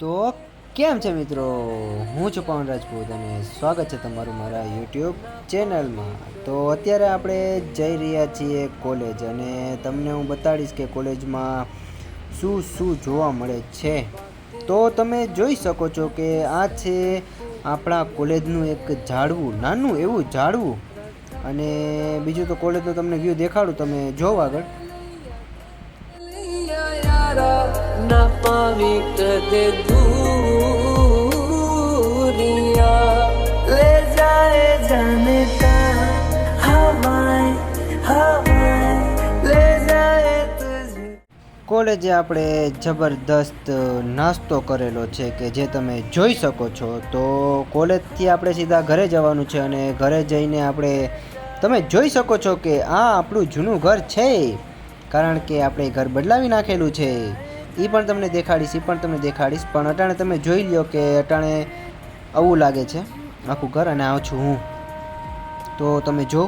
તો કેમ છે મિત્રો? હું છું પવન રાજપૂત અને સ્વાગત છે તમારું મારા યુટ્યુબ ચેનલમાં. તો અત્યારે આપણે જઈ રહ્યા છીએ કોલેજ અને તમને હું બતાડીશ કે કોલેજમાં શું શું જોવા મળે છે. તો તમે જોઈ શકો છો કે આ છે આપણા કોલેજનું એક ઝાડવું, નાનું એવું ઝાડવું. અને બીજું તો કોલેજનું તમને વ્યૂ દેખાડું, તમે જોવો આગળ. ના પામી કદે દૂરિયા લે જાય જાને કા હવાય હવાય. લે જાય કોલેજે આપણે જબરદસ્ત નાસ્તો કરેલો છે કે જે તમે જોઈ શકો છો. તો કોલેજથી આપણે સીધા ઘરે જવાનું છે અને ઘરે જઈને આપણે તમે જોઈ શકો છો કે આ આપણું જૂનું ઘર છે. કારણ કે આપણે ઘર બદલાવી નાખેલું છે. એ પણ તમને દેખાડીશ એ પણ તમને દેખાડીશ પણ અટાણે તમે જોઈ લ્યો કે અટાણે આવું લાગે છે આખું ઘર અને આવું છું હું તો તમે જો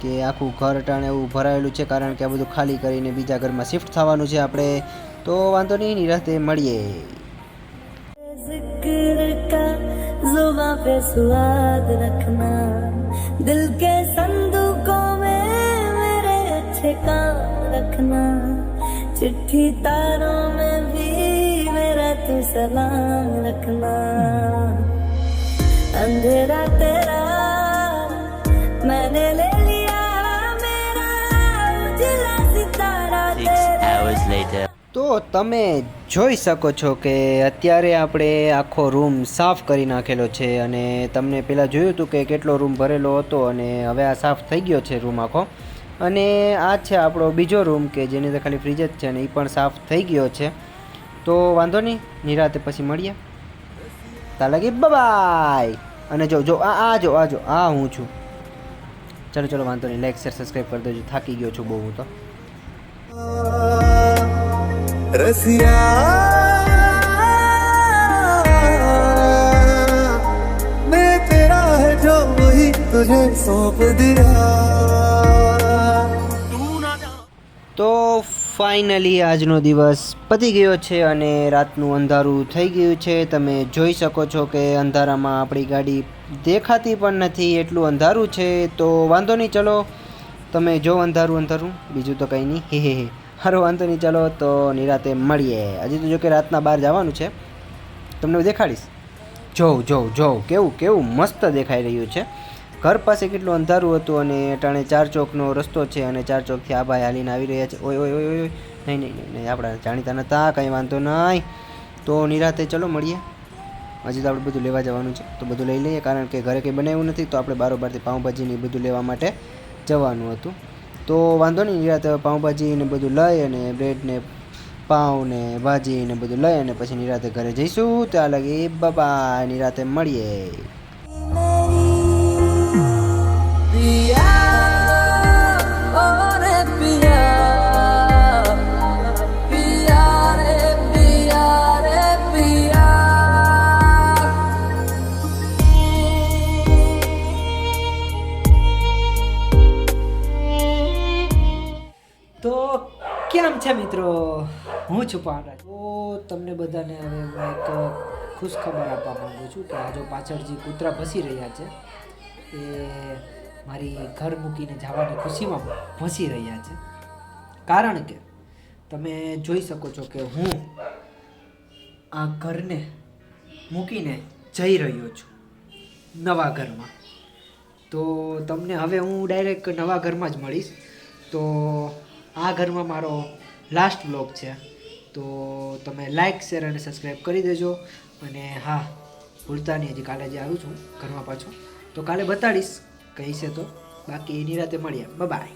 કે આખું ઘર અટાણે એવું ભરાયેલું છે કારણ કે આ બધું ખાલી કરીને બીજા ઘરમાં શિફ્ટ થવાનું છે આપણે તો વાંધો નહીં નિરાતે મળીએ जिक्र का जुबा पे स्वाद रखना दिल के संदूकों में मेरे अच्छे काम रखना चिट्ठी तारों में भी मेरा तू सलाम रखना अंधेरा तेरा मैंने ले लिया मेरा उजला सितारा तेरा hours later. તો તમે જોઈ શકો છો કે અત્યારે આપણે આખો રૂમ સાફ કરી નાખેલો છે અને તમને પહેલાં જોયું હતું કે કેટલો રૂમ ભરેલો હતો અને હવે આ સાફ થઈ ગયો છે રૂમ આખો અને આ છે આપણો બીજો રૂમ કે જેની અંદર ખાલી ફ્રીજ જ છે અને એ પણ સાફ થઈ ગયો છે તો વાંધો નહીં નિરાતે પછી મળીએ તા લગી બાય અને જો જો આ આ જો આ જો આ હું છું ચલો ચલો વાંધો નહીં લાઈક શેર સબસ્ક્રાઈબ કરી દેજો થાકી ગયો છું બહુ હું તો रसिया मैं तेरा है जो वही तुझे सौंप दिया તો ફાઇનલી આજનો દિવસ પતી ગયો છે અને રાતનું અંધારું થઈ ગયું છે. તમે જોઈ શકો છો કે અંધારામાં આપણી ગાડી દેખાતી પણ નથી, એટલું અંધારું છે. તો વાંધો નહીં, ચલો. તમે જો અંધારું અંધારું. બીજું તો કંઈ નહીં. હે હે હે. હારો, વાંધો નહીં, ચલો. તો નિરાતે મળીએ. હજી તો જો કે રાતના બહાર જવાનું છે. તમને હું દેખાડીશ? જોઉં જોઉં જોઉં કેવું કેવું મસ્ત દેખાઈ રહ્યું છે. ઘર પાસે કેટલું અંધારું હતું અને અટાણે ચાર ચોકનો રસ્તો છે અને ચાર ચોકથી આ ભાઈ હાલીને આવી રહ્યા છે. ઓય ઓય ઓય ઓય. નહીં નહીં નહીં આપણા જાણીતા નહોતા કંઈ વાંધો નહીં. તો નિરાતે ચલો મળીએ. હજી તો આપણે બધું લેવા જવાનું છે. તો બધું લઈ લઈએ, કારણ કે ઘરે કંઈ બનાવ્યું નથી, તો આપણે બારોબારથી પાઉંભાજીને બધું લેવા માટે જવાનું હતું. તો વાંધો નહીં, નિરાતે પાઉંભાજીને બધું લઈ અને બ્રેડને પાઉં ને ભાજી બધું લઈ અને પછી નિરાતે ઘરે જઈશું. ત્યાં લગી બાબા નિરાતે મળીએ. કેમ છે મિત્રો? હું છું પાવનરાજ તો તમને બધાને હવે હું એક ખુશ ખબર આપવા માગું છું કે આ જો પાછળ જે કૂતરા ભસી રહ્યા છે, એ મારી ઘર મૂકીને જવાની ખુશીમાં ભસી રહ્યા છે. કારણ કે તમે જોઈ શકો છો કે હું આ ઘરને મૂકીને જઈ રહ્યો છું નવા ઘરમાં. તો તમને હવે હું ડાયરેક્ટ નવા ઘરમાં જ મળીશ. તો આ ઘરમાં મારો લાસ્ટ બ્લોગ છે. તો તમે લાઇક શેર અને સબસ્ક્રાઈબ કરી દેજો. અને હા, ભૂલતા નહીં, હજી કાલે જે આવું છું, ઘરમાં પાછું. તો કાલે બતાડીશ કહીશે તો. બાકી એની રાતે મળીએ. બાય